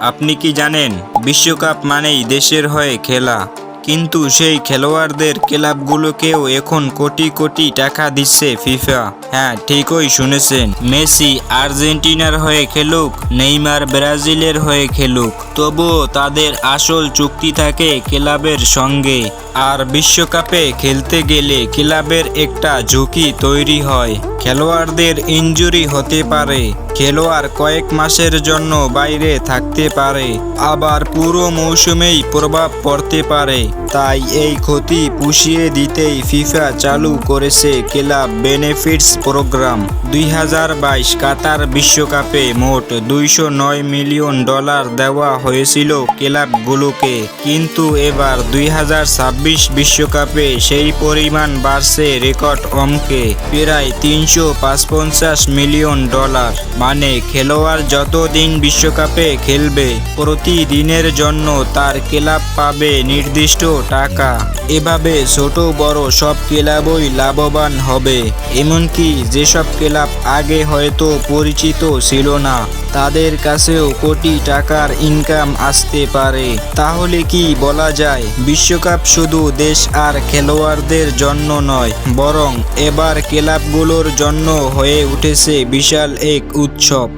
আপনি কি জানেন, বিশ্বকাপ মানেই দেশের হয়ে খেলা। কিন্তু সেই খেলোয়াড়দের ক্লাবগুলোকেও এখন কোটি কোটি টাকা দিচ্ছে ফিফা। হ্যাঁ ঠিকই শুনেছেন, মেসি আর্জেন্টিনার হয়ে খেলুক, নেইমার ব্রাজিলের হয়ে খেলুক। তবুও তাদের আসল চুক্তি থাকে ক্লাবের সঙ্গে। আর বিশ্বকাপে খেলতে গেলে ক্লাবের একটা ঝুঁকি তৈরি হয়। খেলোয়াড়দের ইঞ্জুরি হতে পারে। খেলোয়াড় কয়েক মাসের জন্য বাইরে থাকতে পারে। আবার পুরো মৌসুমেই প্রভাব পড়তে পারে। তাই এই ক্ষতি পুষিয়ে দিতেই ফিফা চালু করেছে ক্লাব বেনিফিটস প্রোগ্রাম। দুই হাজার বাইশ কাতার বিশ্বকাপে মোট দুইশো নয় মিলিয়ন ডলার দেওয়া হয়েছিল ক্লাবগুলোকে। কিন্তু এবার দুই বিশ্বকাপে সেই পরিমাণ বাড়ছে রেকর্ড অঙ্কে, প্রায় তিনশো মিলিয়ন ডলার। মানে খেলোয়াড় যতদিন বিশ্বকাপে খেলবে, প্রতিদিনের জন্য তার ক্লাব পাবে নির্দিষ্ট টাকা। এভাবে ছোট, বড় সব ক্লাবই লাভবান হবে। এমনকি যেসব ক্লাব আগে হয়তো পরিচিত ছিল না, তাদের কাছেও কোটি টাকার ইনকাম আসতে পারে। তাহলে কি বলা যায়, বিশ্বকাপ শুধু দেশ আর খেলোয়াড়দের জন্য নয়, বরং এবার ক্লাবগুলোর জন্য হয়ে উঠেছে বিশাল এক উৎসব।